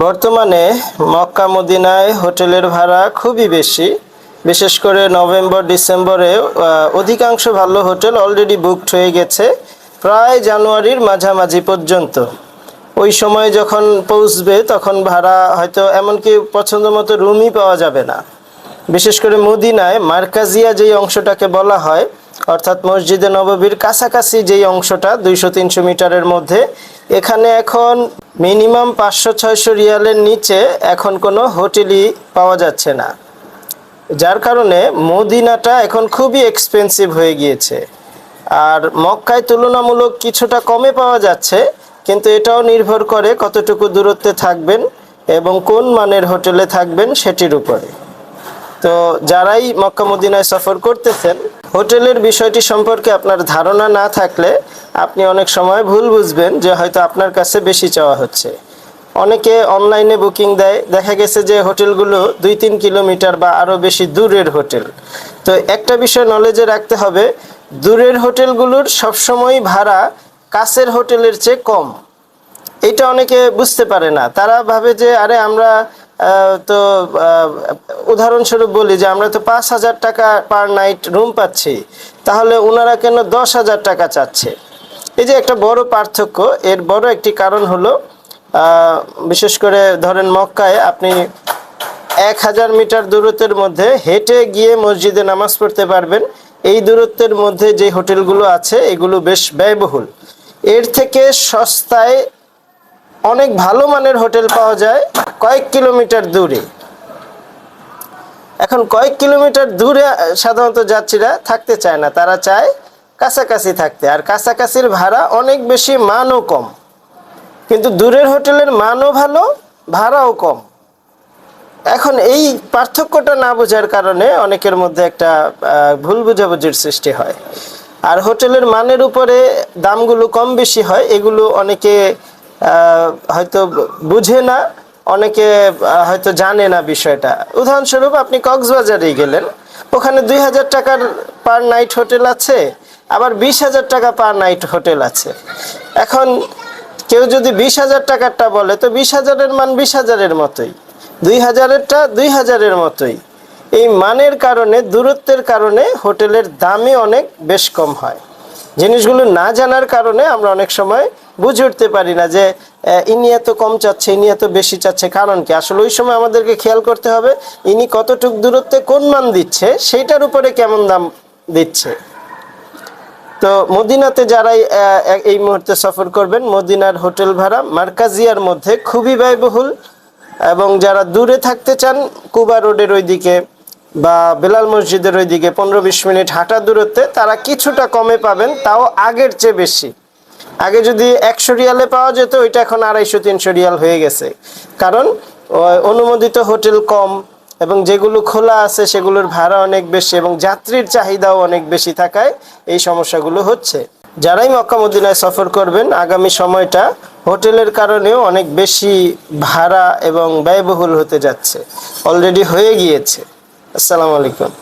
বর্তমানে মক্কা মদিনায় হোটেলের ভাড়া খুবই বেশি। বিশেষ করে নভেম্বর, ডিসেম্বরে অধিকাংশ ভালো হোটেল অলরেডি বুকড হয়ে গেছে, প্রায় জানুয়ারির মাঝামাঝি পর্যন্ত। ওই সময় যখন পৌঁছবে, তখন ভাড়া হয়তো এমনকি পছন্দ মতো রুমই পাওয়া যাবে না। বিশেষ করে মদিনায় মার্কাজিয়া যেই অংশটাকে বলা হয়, অর্থাৎ মসজিদে নববীর কাছাকাছি যেই অংশটা, দুইশো তিনশো মিটারের মধ্যে এখানে এখন মিনিমাম পাঁচশো, ছয়শো রিয়ালের নিচে এখন কোনো হোটেলই পাওয়া যাচ্ছে না। যার কারণে মদিনাটা এখন খুবই এক্সপেন্সিভ হয়ে গিয়েছে। আর মক্কায় তুলনামূলক কিছুটা কমে পাওয়া যাচ্ছে, কিন্তু এটাও নির্ভর করে কতটুকু দূরত্বে থাকবেন এবং কোন মানের হোটেলে থাকবেন সেটির উপরে। তো যারাই মক্কা মদিনায় সফর করতেছেন হোটেলের বিষয়টি সম্পর্কে আপনার ধারণা না থাকলে আপনি অনেক সময় ভুল বুঝবেন যে হয়তো আপনার কাছে বেশি চাওয়া হচ্ছে। অনেকে অনলাইনে বুকিং দেয়, দেখা গেছে যে হোটেলগুলো দুই তিন কিলোমিটার বা আরও বেশি দূরের হোটেল। তো একটা বিষয় নলেজে রাখতে হবে, দূরের হোটেলগুলোর সবসময় ভাড়া কাছের হোটেলের চেয়ে কম। এটা অনেকে বুঝতে পারে না। তারা ভাবে যে, আরে আমরা তো উদাহরণস্বরূপ বলি যে আমরা তো পাঁচ হাজার টাকা পার নাইট রুম পাচ্ছি, তাহলে ওনারা কেন দশ হাজার টাকা চাচ্ছে? এই যে একটা বড় পার্থক্য, এর বড় একটি কারণ হলো বিশেষ করে ধরেন মক্কায় আপনি এক হাজার মিটার দূরত্বের মধ্যে হেঁটে গিয়ে মসজিদে নামাজ পড়তে পারবেন, এই দূরত্বের মধ্যে যে হোটেলগুলো আছে, এগুলো বেশ ব্যয়বহুল। এর থেকে সস্তায় অনেক ভালো মানের হোটেল পাওয়া যায় কয়েক কিলোমিটার দূরে। এখন কয়েক কিলোমিটার দূরে সাধারণত যাত্রীরা থাকতে চায় না, তারা চায় কাছাকাছি থাকতে। আর কাছাকাছির ভাড়া অনেক বেশি, মানও কম। কিন্তু দূরের হোটেলের মানও ভালো, ভাড়াও কম। এখন এই পার্থক্যটা না বোঝার কারণে অনেকের মধ্যে একটা ভুল বোঝাবুঝির সৃষ্টি হয়। আর হোটেলের মানের উপরে দামগুলো কম বেশি হয়, এগুলো অনেকে হয়তো বুঝে না, অনেকে হয়তো জানে না বিষয়টা। উদাহরণস্বরূপ আপনি কক্সবাজারেই গেলেন, ওখানে দুই হাজার টাকার পার নাইট হোটেল আছে, আবার বিশ হাজার টাকা পার নাইট হোটেল আছে। এখন কেউ যদি বিশ হাজার টাকারটা বলে, তো বিশ হাজারের মান বিশ হাজারের মতোই। দুই হাজারেরটা দুই হাজারের মতোই। এই মানের কারণে, দূরত্বের কারণে হোটেলের দামই অনেক বেশ কম হয়। জিনিসগুলো না জানার কারণে আমরা অনেক সময় বুঝে উঠতে পারি না যে ইনি এত কম চাচ্ছে, ইনি এত বেশি চাচ্ছে, কারণ কি? আসলে ওই সময় আমাদেরকে খেয়াল করতে হবে, ইনি কতটুক দূরত্বে কোন মান দিচ্ছে, সেইটার উপরে কেমন দাম দিচ্ছে। তো মদিনাতে যারাই এই মুহূর্তে সফর করবেন, মদিনার হোটেল ভাড়া মার্কাজিয়ার মধ্যে খুবই ব্যয়বহুল এবং যারা দূরে থাকতে চান, কুবা রোডের ওইদিকে বা বেলাল মসজিদের ওইদিকে পনেরো বিশ মিনিট হাঁটা দূরত্বে তারা কিছুটা কমে পাবেন, তাও আগের চেয়ে বেশি। আগে যদি একশো রিয়ালে পাওয়া যেত, ওইটা এখন আড়াইশো, তিনশো রিয়াল হয়ে গেছে। কারণ অনুমোদিত হোটেল কম এবং যেগুলো খোলা আছে সেগুলোর ভাড়া অনেক বেশি এবং যাত্রীর চাহিদাও অনেক বেশি থাকায় এই সমস্যাগুলো হচ্ছে। যারাই মক্কা মদিনায় সফর করবেন, আগামী সময়টা হোটেলের কারণেও অনেক বেশি ভাড়া এবং ব্যয়বহুল হতে যাচ্ছে। অলরেডি হয়ে গিয়েছে। আসসালামু আলাইকুম।